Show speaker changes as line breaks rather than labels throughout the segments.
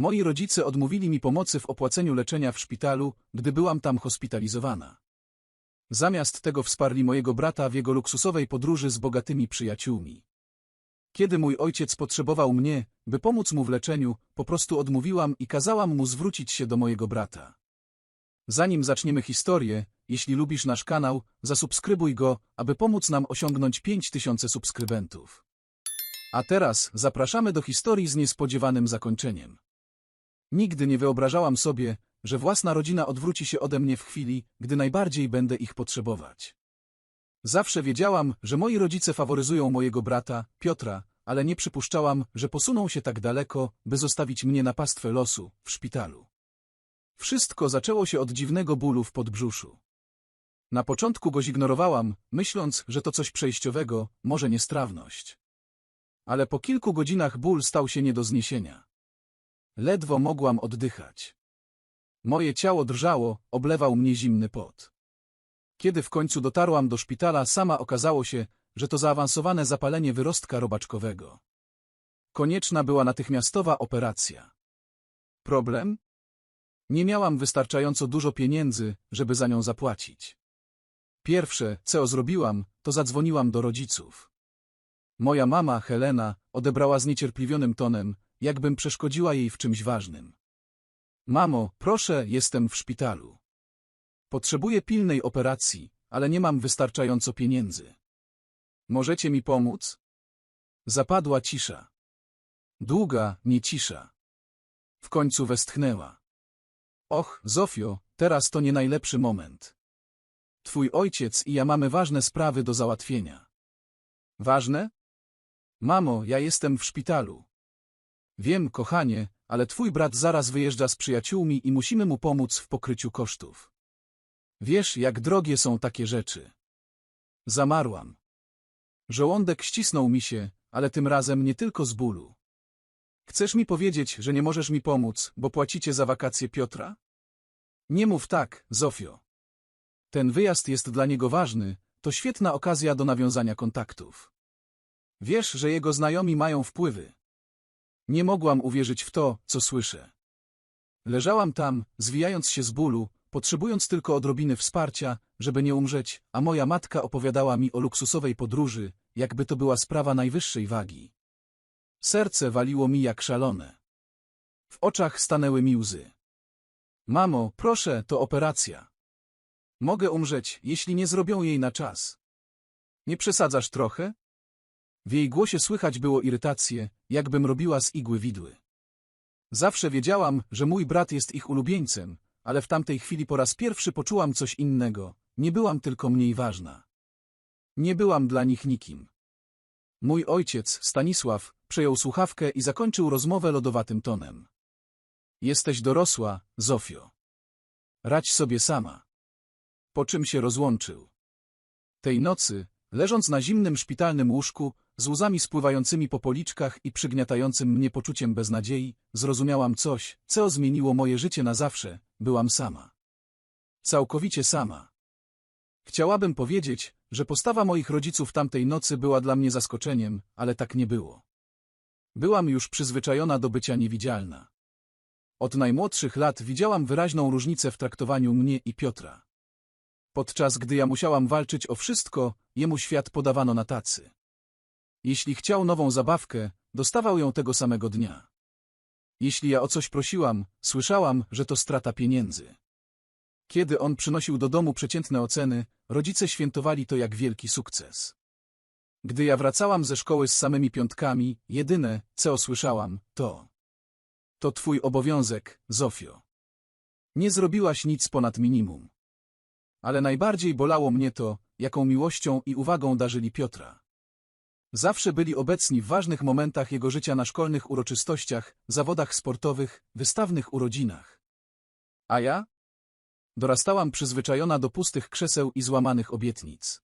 Moi rodzice odmówili mi pomocy w opłaceniu leczenia w szpitalu, gdy byłam tam hospitalizowana. Zamiast tego wsparli mojego brata w jego luksusowej podróży z bogatymi przyjaciółmi. Kiedy mój ojciec potrzebował mnie, by pomóc mu w leczeniu, po prostu odmówiłam i kazałam mu zwrócić się do mojego brata. Zanim zaczniemy historię, jeśli lubisz nasz kanał, zasubskrybuj go, aby pomóc nam osiągnąć 5000 subskrybentów. A teraz zapraszamy do historii z niespodziewanym zakończeniem. Nigdy nie wyobrażałam sobie, że własna rodzina odwróci się ode mnie w chwili, gdy najbardziej będę ich potrzebować. Zawsze wiedziałam, że moi rodzice faworyzują mojego brata, Piotra, ale nie przypuszczałam, że posuną się tak daleko, by zostawić mnie na pastwę losu, w szpitalu. Wszystko zaczęło się od dziwnego bólu w podbrzuszu. Na początku go zignorowałam, myśląc, że to coś przejściowego, może niestrawność. Ale po kilku godzinach ból stał się nie do zniesienia. Ledwo mogłam oddychać. Moje ciało drżało, oblewał mnie zimny pot. Kiedy w końcu dotarłam do szpitala, sama okazało się, że to zaawansowane zapalenie wyrostka robaczkowego. Konieczna była natychmiastowa operacja. Problem? Nie miałam wystarczająco dużo pieniędzy, żeby za nią zapłacić. Pierwsze, co zrobiłam, to zadzwoniłam do rodziców. Moja mama, Helena, odebrała zniecierpliwionym tonem, jakbym przeszkodziła jej w czymś ważnym. Mamo, proszę, jestem w szpitalu. Potrzebuję pilnej operacji, ale nie mam wystarczająco pieniędzy. Możecie mi pomóc? Zapadła cisza. Długa, nie cisza. W końcu westchnęła. Och, Zofio, teraz to nie najlepszy moment. Twój ojciec i ja mamy ważne sprawy do załatwienia. Ważne? Mamo, ja jestem w szpitalu. Wiem, kochanie, ale twój brat zaraz wyjeżdża z przyjaciółmi i musimy mu pomóc w pokryciu kosztów. Wiesz, jak drogie są takie rzeczy. Zamarłam. Żołądek ścisnął mi się, ale tym razem nie tylko z bólu. Chcesz mi powiedzieć, że nie możesz mi pomóc, bo płacicie za wakacje Piotra? Nie mów tak, Zofio. Ten wyjazd jest dla niego ważny, to świetna okazja do nawiązania kontaktów. Wiesz, że jego znajomi mają wpływy. Nie mogłam uwierzyć w to, co słyszę. Leżałam tam, zwijając się z bólu, potrzebując tylko odrobiny wsparcia, żeby nie umrzeć, a moja matka opowiadała mi o luksusowej podróży, jakby to była sprawa najwyższej wagi. Serce waliło mi jak szalone. W oczach stanęły mi łzy. Mamo, proszę, to operacja. Mogę umrzeć, jeśli nie zrobią jej na czas. Nie przesadzasz trochę? W jej głosie słychać było irytację, jakbym robiła z igły widły. Zawsze wiedziałam, że mój brat jest ich ulubieńcem, ale w tamtej chwili po raz pierwszy poczułam coś innego, nie byłam tylko mniej ważna. Nie byłam dla nich nikim. Mój ojciec, Stanisław, przejął słuchawkę i zakończył rozmowę lodowatym tonem. Jesteś dorosła, Zofio. Radź sobie sama. Po czym się rozłączył. Tej nocy, leżąc na zimnym szpitalnym łóżku, z łzami spływającymi po policzkach i przygniatającym mnie poczuciem beznadziei, zrozumiałam coś, co zmieniło moje życie na zawsze, byłam sama. Całkowicie sama. Chciałabym powiedzieć, że postawa moich rodziców tamtej nocy była dla mnie zaskoczeniem, ale tak nie było. Byłam już przyzwyczajona do bycia niewidzialna. Od najmłodszych lat widziałam wyraźną różnicę w traktowaniu mnie i Piotra. Podczas gdy ja musiałam walczyć o wszystko, jemu świat podawano na tacy. Jeśli chciał nową zabawkę, dostawał ją tego samego dnia. Jeśli ja o coś prosiłam, słyszałam, że to strata pieniędzy. Kiedy on przynosił do domu przeciętne oceny, rodzice świętowali to jak wielki sukces. Gdy ja wracałam ze szkoły z samymi piątkami, jedyne, co słyszałam, to to twój obowiązek, Zofio. Nie zrobiłaś nic ponad minimum. Ale najbardziej bolało mnie to, jaką miłością i uwagą darzyli Piotra. Zawsze byli obecni w ważnych momentach jego życia na szkolnych uroczystościach, zawodach sportowych, wystawnych urodzinach. A ja? Dorastałam przyzwyczajona do pustych krzeseł i złamanych obietnic.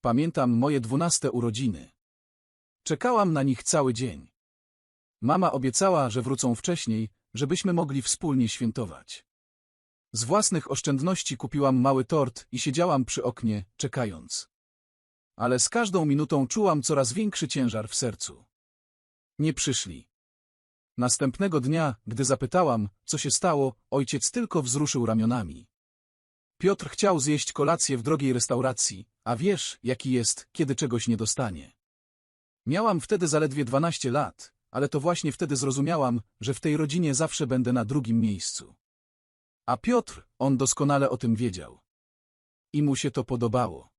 Pamiętam moje dwunaste urodziny. Czekałam na nich cały dzień. Mama obiecała, że wrócą wcześniej, żebyśmy mogli wspólnie świętować. Z własnych oszczędności kupiłam mały tort i siedziałam przy oknie, czekając. Ale z każdą minutą czułam coraz większy ciężar w sercu. Nie przyszli. Następnego dnia, gdy zapytałam, co się stało, ojciec tylko wzruszył ramionami. Piotr chciał zjeść kolację w drogiej restauracji, a wiesz, jaki jest, kiedy czegoś nie dostanie. Miałam wtedy zaledwie 12 lat, ale to właśnie wtedy zrozumiałam, że w tej rodzinie zawsze będę na drugim miejscu. A Piotr, on doskonale o tym wiedział. I mu się to podobało.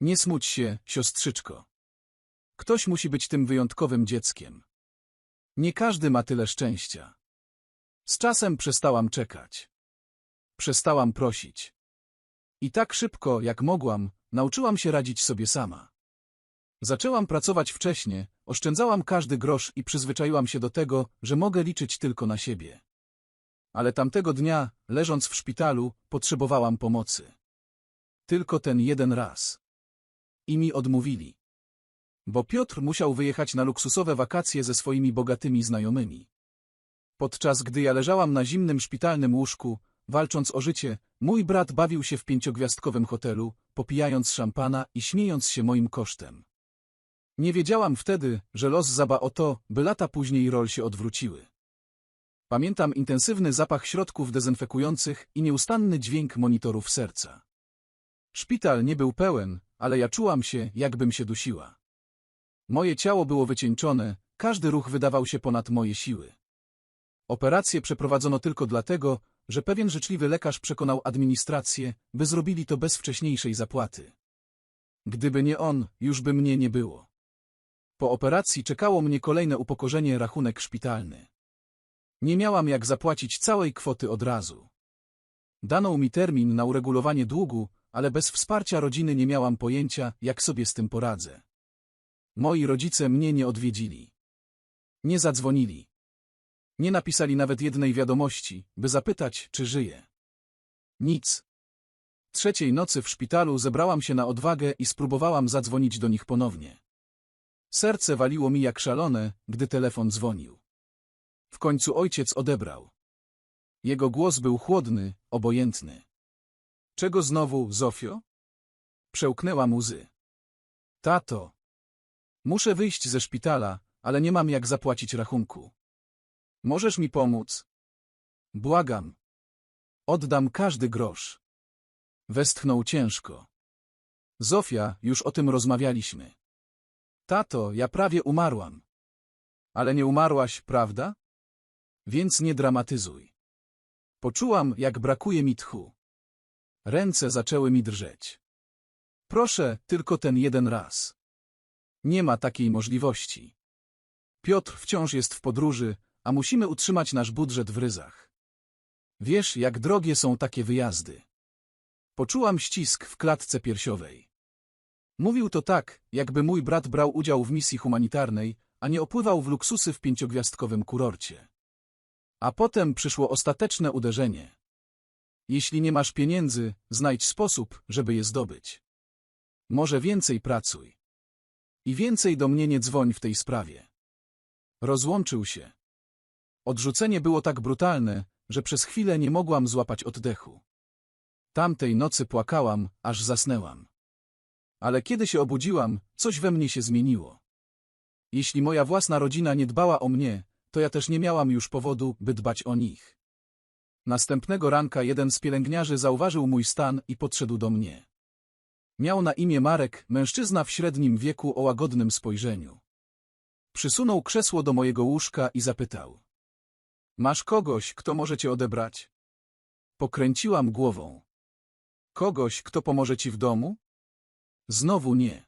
Nie smuć się, siostrzyczko. Ktoś musi być tym wyjątkowym dzieckiem. Nie każdy ma tyle szczęścia. Z czasem przestałam czekać. Przestałam prosić. I tak szybko, jak mogłam, nauczyłam się radzić sobie sama. Zaczęłam pracować wcześnie, oszczędzałam każdy grosz i przyzwyczaiłam się do tego, że mogę liczyć tylko na siebie. Ale tamtego dnia, leżąc w szpitalu, potrzebowałam pomocy. Tylko ten jeden raz. I mi odmówili. Bo Piotr musiał wyjechać na luksusowe wakacje ze swoimi bogatymi znajomymi. Podczas gdy ja leżałam na zimnym szpitalnym łóżku, walcząc o życie, mój brat bawił się w pięciogwiazdkowym hotelu, popijając szampana i śmiejąc się moim kosztem. Nie wiedziałam wtedy, że los zaba o to, by lata później rol się odwróciły. Pamiętam intensywny zapach środków dezynfekujących i nieustanny dźwięk monitorów serca. Szpital nie był pełen, ale ja czułam się, jakbym się dusiła. Moje ciało było wycieńczone, każdy ruch wydawał się ponad moje siły. Operację przeprowadzono tylko dlatego, że pewien życzliwy lekarz przekonał administrację, by zrobili to bez wcześniejszej zapłaty. Gdyby nie on, już by mnie nie było. Po operacji czekało mnie kolejne upokorzenie rachunek szpitalny. Nie miałam jak zapłacić całej kwoty od razu. Dano mi termin na uregulowanie długu, ale bez wsparcia rodziny nie miałam pojęcia, jak sobie z tym poradzę. Moi rodzice mnie nie odwiedzili. Nie zadzwonili. Nie napisali nawet jednej wiadomości, by zapytać, czy żyję. Nic. Trzeciej nocy w szpitalu zebrałam się na odwagę i spróbowałam zadzwonić do nich ponownie. Serce waliło mi jak szalone, gdy telefon dzwonił. W końcu ojciec odebrał. Jego głos był chłodny, obojętny. Czego znowu, Zofio? Przełknęła łzy. Tato. Muszę wyjść ze szpitala, ale nie mam jak zapłacić rachunku. Możesz mi pomóc? Błagam. Oddam każdy grosz. Westchnął ciężko. Zofia, już o tym rozmawialiśmy. Tato, ja prawie umarłam. Ale nie umarłaś, prawda? Więc nie dramatyzuj. Poczułam, jak brakuje mi tchu. Ręce zaczęły mi drżeć. Proszę, tylko ten jeden raz. Nie ma takiej możliwości. Piotr wciąż jest w podróży, a musimy utrzymać nasz budżet w ryzach. Wiesz, jak drogie są takie wyjazdy. Poczułam ścisk w klatce piersiowej. Mówił to tak, jakby mój brat brał udział w misji humanitarnej, a nie opływał w luksusy w pięciogwiazdkowym kurorcie. A potem przyszło ostateczne uderzenie. Jeśli nie masz pieniędzy, znajdź sposób, żeby je zdobyć. Może więcej pracuj. I więcej do mnie nie dzwoń w tej sprawie. Rozłączył się. Odrzucenie było tak brutalne, że przez chwilę nie mogłam złapać oddechu. Tamtej nocy płakałam, aż zasnęłam. Ale kiedy się obudziłam, coś we mnie się zmieniło. Jeśli moja własna rodzina nie dbała o mnie, to ja też nie miałam już powodu, by dbać o nich. Następnego ranka jeden z pielęgniarzy zauważył mój stan i podszedł do mnie. Miał na imię Marek, mężczyzna w średnim wieku o łagodnym spojrzeniu. Przysunął krzesło do mojego łóżka i zapytał. Masz kogoś, kto może cię odebrać? Pokręciłam głową. Kogoś, kto pomoże ci w domu? Znowu nie.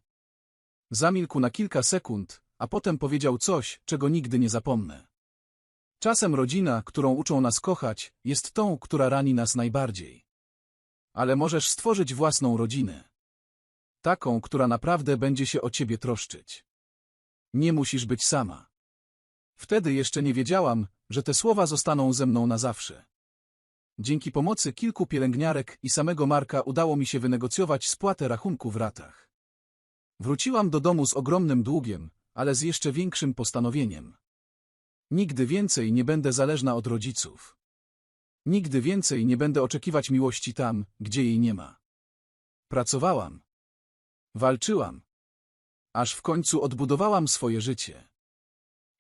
Zamilkł na kilka sekund, a potem powiedział coś, czego nigdy nie zapomnę. Czasem rodzina, którą uczą nas kochać, jest tą, która rani nas najbardziej. Ale możesz stworzyć własną rodzinę. Taką, która naprawdę będzie się o ciebie troszczyć. Nie musisz być sama. Wtedy jeszcze nie wiedziałam, że te słowa zostaną ze mną na zawsze. Dzięki pomocy kilku pielęgniarek i samego Marka udało mi się wynegocjować spłatę rachunku w ratach. Wróciłam do domu z ogromnym długiem, ale z jeszcze większym postanowieniem. Nigdy więcej nie będę zależna od rodziców. Nigdy więcej nie będę oczekiwać miłości tam, gdzie jej nie ma. Pracowałam. Walczyłam. Aż w końcu odbudowałam swoje życie.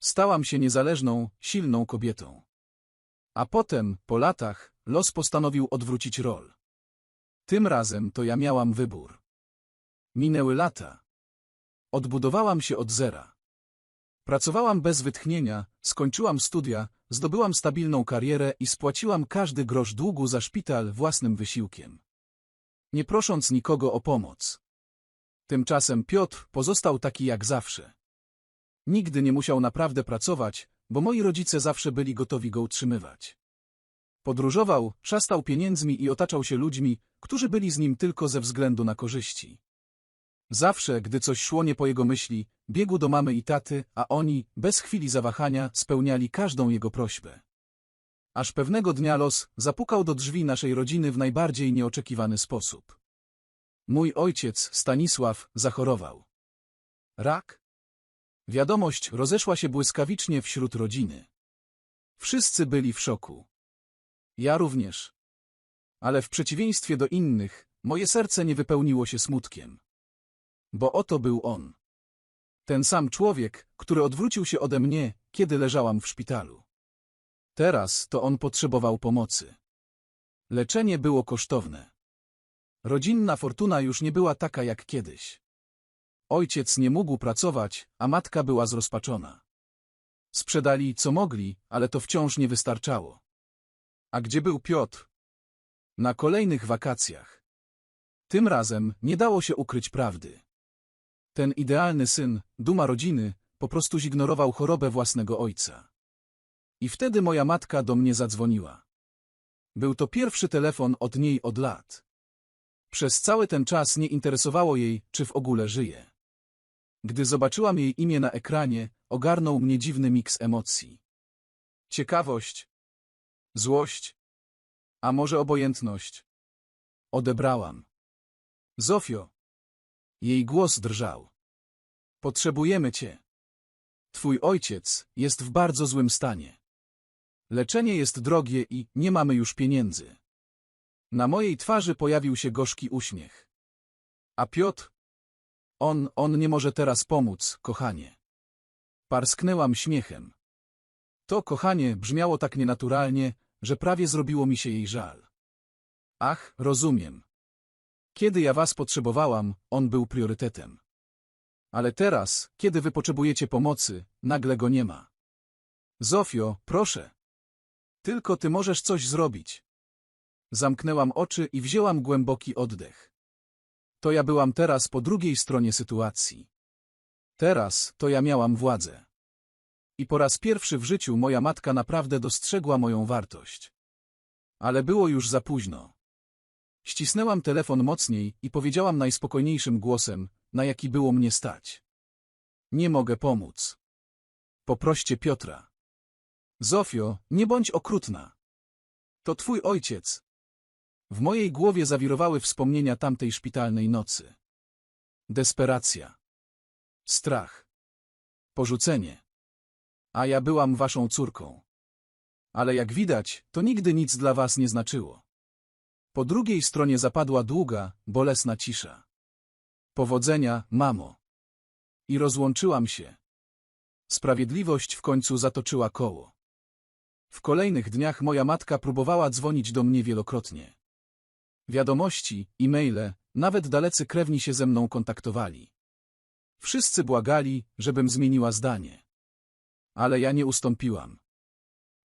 Stałam się niezależną, silną kobietą. A potem, po latach, los postanowił odwrócić rol. Tym razem to ja miałam wybór. Minęły lata. Odbudowałam się od zera. Pracowałam bez wytchnienia, skończyłam studia, zdobyłam stabilną karierę i spłaciłam każdy grosz długu za szpital własnym wysiłkiem. Nie prosząc nikogo o pomoc. Tymczasem Piotr pozostał taki jak zawsze. Nigdy nie musiał naprawdę pracować, bo moi rodzice zawsze byli gotowi go utrzymywać. Podróżował, szastał pieniędzmi i otaczał się ludźmi, którzy byli z nim tylko ze względu na korzyści. Zawsze, gdy coś szło nie po jego myśli, biegł do mamy i taty, a oni, bez chwili zawahania, spełniali każdą jego prośbę. Aż pewnego dnia los zapukał do drzwi naszej rodziny w najbardziej nieoczekiwany sposób. Mój ojciec, Stanisław, zachorował. Rak? Wiadomość rozeszła się błyskawicznie wśród rodziny. Wszyscy byli w szoku. Ja również. Ale w przeciwieństwie do innych, moje serce nie wypełniło się smutkiem. Bo oto był on. Ten sam człowiek, który odwrócił się ode mnie, kiedy leżałam w szpitalu. Teraz to on potrzebował pomocy. Leczenie było kosztowne. Rodzinna fortuna już nie była taka jak kiedyś. Ojciec nie mógł pracować, a matka była zrozpaczona. Sprzedali, co mogli, ale to wciąż nie wystarczało. A gdzie był Piotr? Na kolejnych wakacjach. Tym razem nie dało się ukryć prawdy. Ten idealny syn, duma rodziny, po prostu zignorował chorobę własnego ojca. I wtedy moja matka do mnie zadzwoniła. Był to pierwszy telefon od niej od lat. Przez cały ten czas nie interesowało jej, czy w ogóle żyje. Gdy zobaczyłam jej imię na ekranie, ogarnął mnie dziwny miks emocji. Ciekawość, złość, a może obojętność. Odebrałam. Zofio. Jej głos drżał. Potrzebujemy cię. Twój ojciec jest w bardzo złym stanie. Leczenie jest drogie i nie mamy już pieniędzy. Na mojej twarzy pojawił się gorzki uśmiech. A Piotr? On, on nie może teraz pomóc, kochanie. Parsknęłam śmiechem. To kochanie brzmiało tak nienaturalnie, że prawie zrobiło mi się jej żal. Ach, rozumiem. Kiedy ja was potrzebowałam, on był priorytetem. Ale teraz, kiedy wy potrzebujecie pomocy, nagle go nie ma. Zofio, proszę. Tylko ty możesz coś zrobić. Zamknęłam oczy i wzięłam głęboki oddech. To ja byłam teraz po drugiej stronie sytuacji. Teraz to ja miałam władzę. I po raz pierwszy w życiu moja matka naprawdę dostrzegła moją wartość. Ale było już za późno. Ścisnęłam telefon mocniej i powiedziałam najspokojniejszym głosem, na jaki było mnie stać. Nie mogę pomóc. Poproście Piotra. Zofio, nie bądź okrutna. To twój ojciec. W mojej głowie zawirowały wspomnienia tamtej szpitalnej nocy. Desperacja. Strach. Porzucenie. A ja byłam waszą córką. Ale jak widać, to nigdy nic dla was nie znaczyło. Po drugiej stronie zapadła długa, bolesna cisza. Powodzenia, mamo. I rozłączyłam się. Sprawiedliwość w końcu zatoczyła koło. W kolejnych dniach moja matka próbowała dzwonić do mnie wielokrotnie. Wiadomości, e-maile, nawet dalecy krewni się ze mną kontaktowali. Wszyscy błagali, żebym zmieniła zdanie. Ale ja nie ustąpiłam.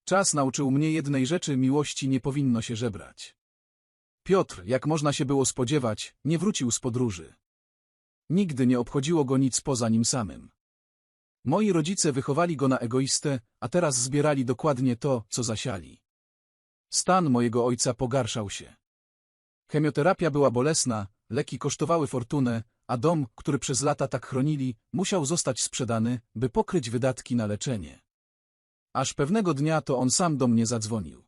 Czas nauczył mnie jednej rzeczy miłości nie powinno się żebrać. Piotr, jak można się było spodziewać, nie wrócił z podróży. Nigdy nie obchodziło go nic poza nim samym. Moi rodzice wychowali go na egoistę, a teraz zbierali dokładnie to, co zasiali. Stan mojego ojca pogarszał się. Chemioterapia była bolesna, leki kosztowały fortunę, a dom, który przez lata tak chronili, musiał zostać sprzedany, by pokryć wydatki na leczenie. Aż pewnego dnia to on sam do mnie zadzwonił.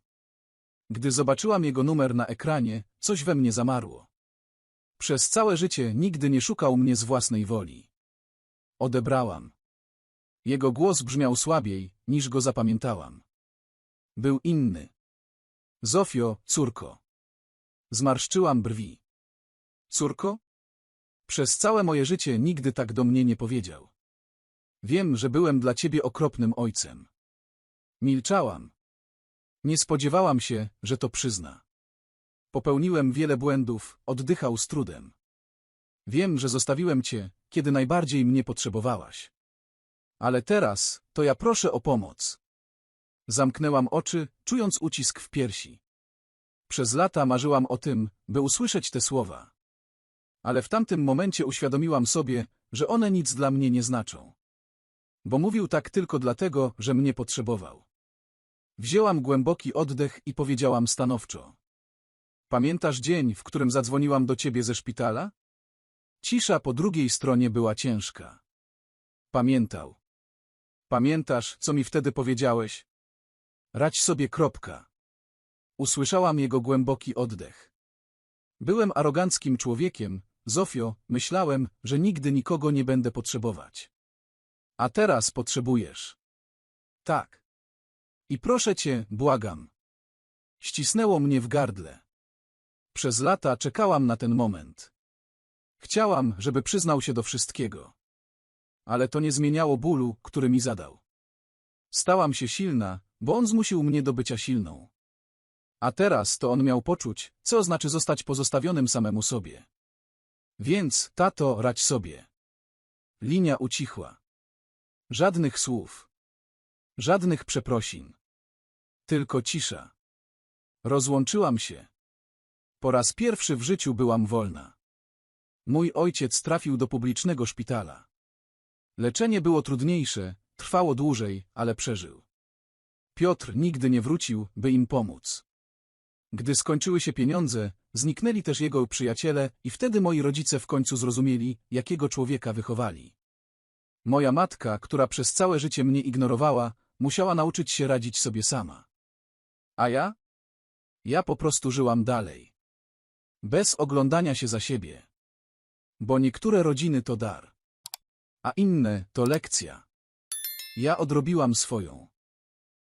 Gdy zobaczyłam jego numer na ekranie, coś we mnie zamarło. Przez całe życie nigdy nie szukał mnie z własnej woli. Odebrałam. Jego głos brzmiał słabiej, niż go zapamiętałam. Był inny. Zofio, córko. Zmarszczyłam brwi. Córko? Przez całe moje życie nigdy tak do mnie nie powiedział. Wiem, że byłem dla ciebie okropnym ojcem. Milczałam. Nie spodziewałam się, że to przyzna. Popełniłem wiele błędów, oddychał z trudem. Wiem, że zostawiłem cię, kiedy najbardziej mnie potrzebowałaś. Ale teraz to ja proszę o pomoc. Zamknęłam oczy, czując ucisk w piersi. Przez lata marzyłam o tym, by usłyszeć te słowa. Ale w tamtym momencie uświadomiłam sobie, że one nic dla mnie nie znaczą. Bo mówił tak tylko dlatego, że mnie potrzebował. Wzięłam głęboki oddech i powiedziałam stanowczo. Pamiętasz dzień, w którym zadzwoniłam do ciebie ze szpitala? Cisza po drugiej stronie była ciężka. Pamiętał. Pamiętasz, co mi wtedy powiedziałeś? Radź sobie kropka. Usłyszałam jego głęboki oddech. Byłem aroganckim człowiekiem, Zofio, myślałem, że nigdy nikogo nie będę potrzebować. A teraz potrzebujesz. Tak. I proszę cię, błagam. Ścisnęło mnie w gardle. Przez lata czekałam na ten moment. Chciałam, żeby przyznał się do wszystkiego. Ale to nie zmieniało bólu, który mi zadał. Stałam się silna, bo on zmusił mnie do bycia silną. A teraz to on miał poczuć, co znaczy zostać pozostawionym samemu sobie. Więc, tato, radź sobie. Linia ucichła. Żadnych słów. Żadnych przeprosin. Tylko cisza. Rozłączyłam się. Po raz pierwszy w życiu byłam wolna. Mój ojciec trafił do publicznego szpitala. Leczenie było trudniejsze, trwało dłużej, ale przeżył. Piotr nigdy nie wrócił, by im pomóc. Gdy skończyły się pieniądze, zniknęli też jego przyjaciele i wtedy moi rodzice w końcu zrozumieli, jakiego człowieka wychowali. Moja matka, która przez całe życie mnie ignorowała, musiała nauczyć się radzić sobie sama. A ja? Ja po prostu żyłam dalej. Bez oglądania się za siebie. Bo niektóre rodziny to dar, a inne to lekcja. Ja odrobiłam swoją.